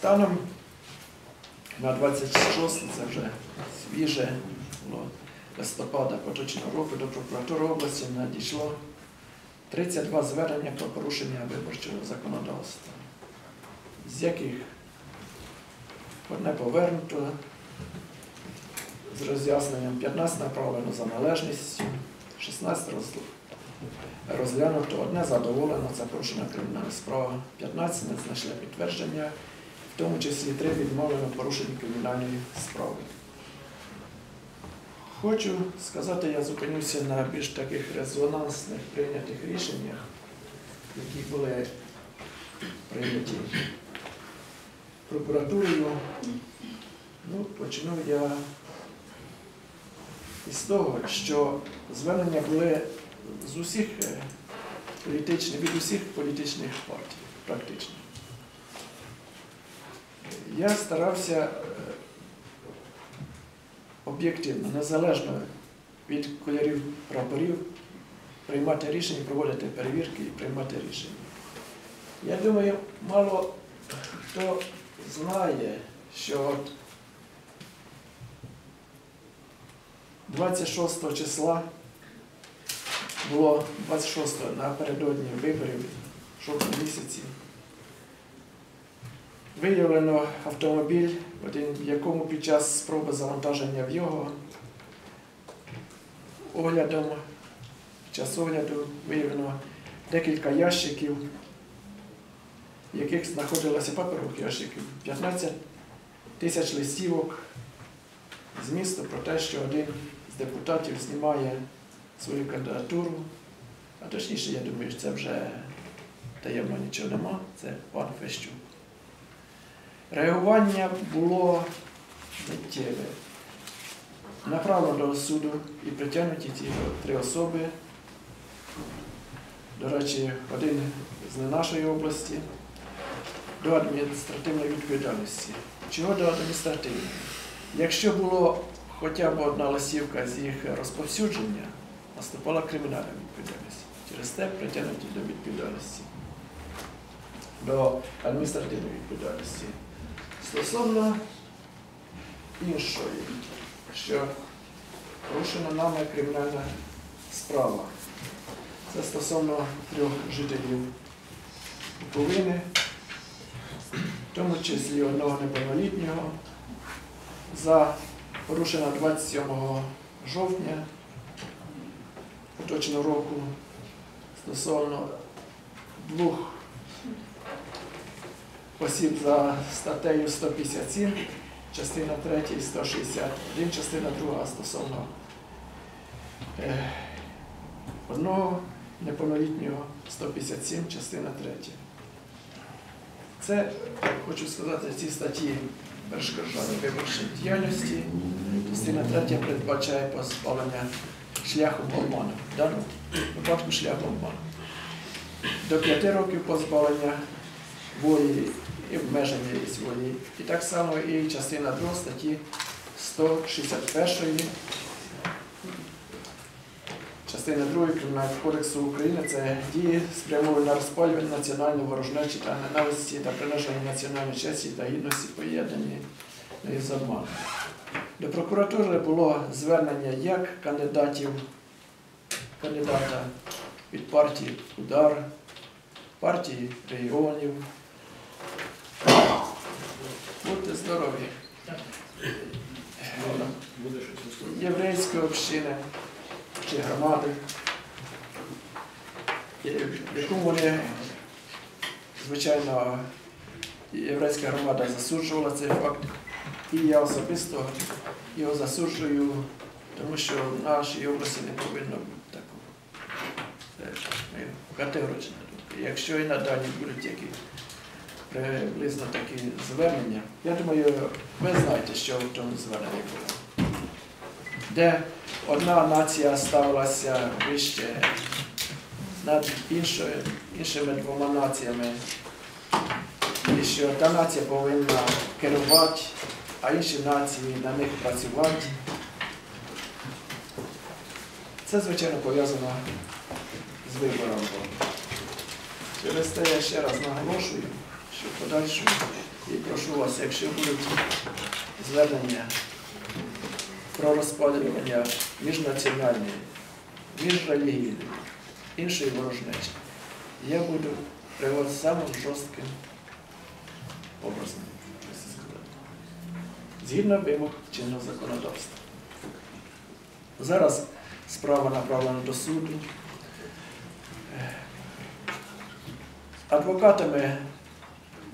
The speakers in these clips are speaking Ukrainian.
Станом на 26 це вже свіже листопада поточного року до прокуратури області надійшло 32 звернення про порушення виборчого законодавства, з яких одне повернуто з роз'ясненням 15 направлено за належністю, 16 роз- розглянуто, одне задоволено, це порушена кримінальна справа, 15 не знайшли підтвердження, в тому числі три відмовлено порушення кримінальної справи. Хочу сказати, я зупинюся на більш таких резонансних прийнятих рішеннях, які були прийняті прокуратурою. Ну, почну я із того, що звернення були з усіх е, політичних, від усіх політичних партій, практично. Я старався е, об'єктивно, незалежно від кольорів прапорів, приймати рішення, проводити перевірки і приймати рішення. Я думаю, мало хто знає, що от 26 числа було 26 напередодні виборів в жовтні місяці. Виявлено автомобіль, один, в якому під час спроби завантаження в його оглядом, під час огляду виявлено декілька ящиків, в яких знаходилося паперових ящиків, 15 тисяч листівок змісту про те, що один з депутатів знімає свою кандидатуру. А точніше, я думаю, що це вже таємно нічого нема, це пан Фещук. Реагування було миттєве. Направлено до суду і притягнуті ті три особи. До речі, один з нашої області до адміністративної відповідальності. Чого до адміністративної? Якщо було хоча б одна листівка з їх розповсюдження, наступала кримінальна відповідальність. Через те притягнуті до відповідальності, до адміністративної відповідальності. Стосовно іншої, що порушена нами кримінальна справа. Це стосовно трьох жителів Буковини, в тому числі одного неповнолітнього, за порушена 27 жовтня поточного року стосовно двох осіб за статтею 157, частина 3 161, частина 2 стосовно е, одного неповнолітнього 157, частина 3. Це, хочу сказати, ці статті перешкоджання виборчої діяльності. Частина 3 передбачає позбавлення шляхом обману. В даному випадку шляхом обману. До 5 років позбавлення волі і обмеження волі. І так само і частина 2 статті 161 частина 2 Кримінального кодексу України це дії спрямовані на розпалювання національної ворожнечі та ненависті та приниження національної честі та гідності поєднані з обманом. До прокуратури було звернення як кандидатів, кандидата від партії Удар, партії регіонів. Будьте здорові. Єврейської общини чи громади, в якому вони, звичайно, єврейська громада засуджувала цей факт. І я особисто його засуджую, тому що в нашій області не повинно бути такого. Це моя. Якщо і надалі будуть які приблизно такі звернення, я думаю, ви знаєте, що в тому зверненні було. Де одна нація ставилася вище над іншою, іншими двома націями, і що та нація повинна керувати, а інші нації на них працювати. Це, звичайно, пов'язано з вибором. Через те я ще раз наголошую, що в і прошу вас, якщо будуть звернення про розпалювання міжнаціональної, міжрелігійної, іншої ворожнечі, я буду реагувати самим жорстким образом, згідно вимог чинного законодавства. Зараз справа направлена до суду. Адвокатами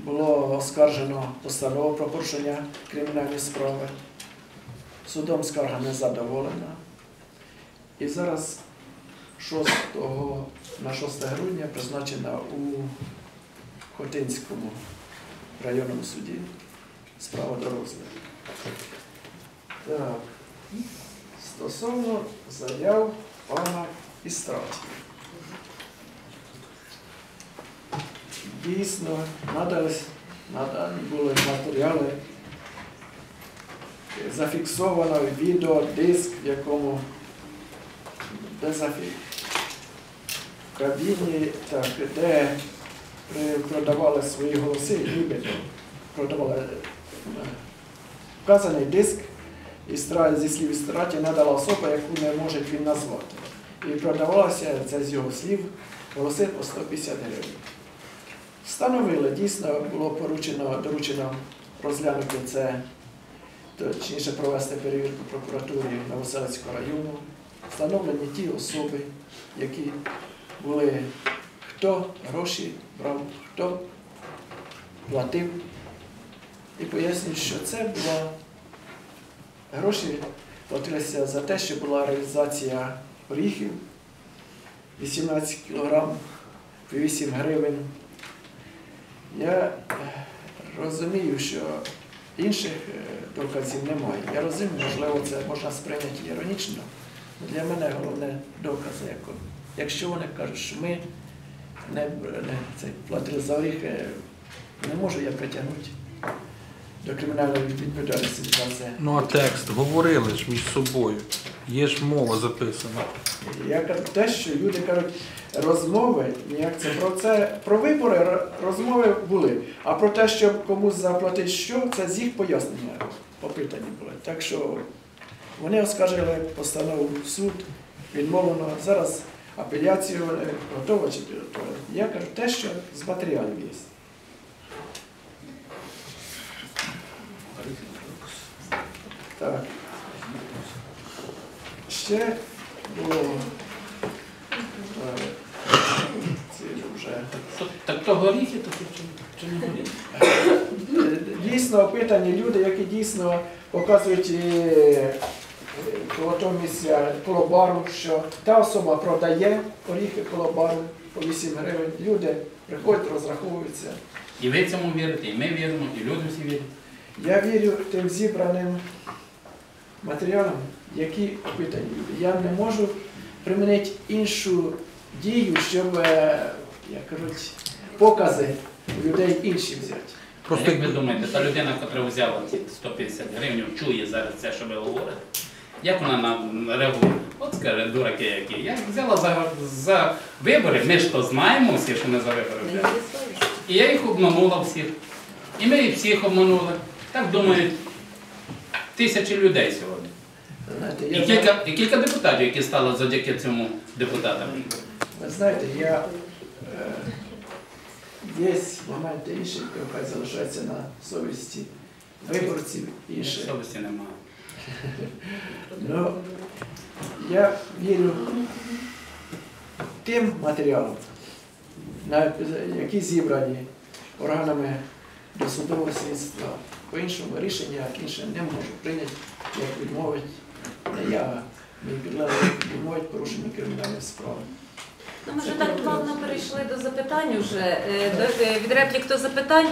було оскаржено постанову про порушення кримінальної справи. Судом скарга не задоволена. І зараз 6 на 6 грудня призначена у Хотинському районному суді справа до розгляду. Так. Стосовно заяв пана Істраті. Дійсно, надались, надані були матеріали. Зафіксовано відеодиск, в якому де зафі... в кабіні, так, де продавали свої голоси, нібито продавали е, вказаний диск Істра... зі слів Істраті надала особа, яку не може він назвати. І продавалося це з його слів голоси по 150 гривень. Встановили, дійсно було поручено, доручено розглянути це, точніше провести перевірку прокуратури Новоселицького району. Встановлені ті особи, які були, хто гроші брав, хто платив. І пояснюю, що це була гроші платилися за те, що була реалізація оріхів 18 кг 8 гривень. Я е, розумію, що інших е, доказів немає. Я розумію, можливо, це можна сприйняти іронічно. Для мене головне докази. Якщо вони кажуть, що ми не, не це, платили за оріхи, не можу я притягнути до кримінальної відповідальності. Ну а текст говорили ж між собою. Є ж мова записана. Я кажу те, що люди кажуть, розмови, як це про це про вибори розмови були. А про те, щоб комусь заплатити що, це з їх пояснення опитані були. Так що вони оскаржили постанову в суд, відмовлено. Зараз апеляцію готова чи підготовлена. Я кажу те, що з матеріалів є. Так. Ще було е, вже Так то горіхи, то чи, не горіхи? Дійсно опитані люди, які дійсно показують е, е, коло місця коло бару, що та особа продає оріхи коло бару по 8 гривень. Люди приходять, розраховуються. І ви цьому вірите, і ми віримо, і люди всі вірять. Я вірю тим зібраним матеріалам, які опитані люди. Я не можу примінити іншу дію, щоб, е, як кажуть, покази у людей інші взяти. Просто як ви думаєте, та людина, яка взяла ці 150 гривень, чує зараз це, що ви говорите, як вона нам реагує? От скаже, дураки які. Я взяла за, за вибори, ми ж то знаємо всі, що ми за вибори взяли. І я їх обманула всіх. І ми їх всіх обманули. Так думають тисячі людей сьогодні. Знаєте, І кілька, і кілька депутатів, які стали завдяки цьому депутатам. ви знаєте, я, е, є моменти інші, які хай залишаються на совісті виборців інші. Совісті немає. Ну, я вірю тим матеріалам, які зібрані органами досудового слідства. По-іншому рішення інше не можу прийняти, як відмовить. Не я, мій підлеглий відмовить порушення кримінальної справи. Ну, ми вже так плавно перейшли до запитань вже, Е, до- е, Від реплік до запитань.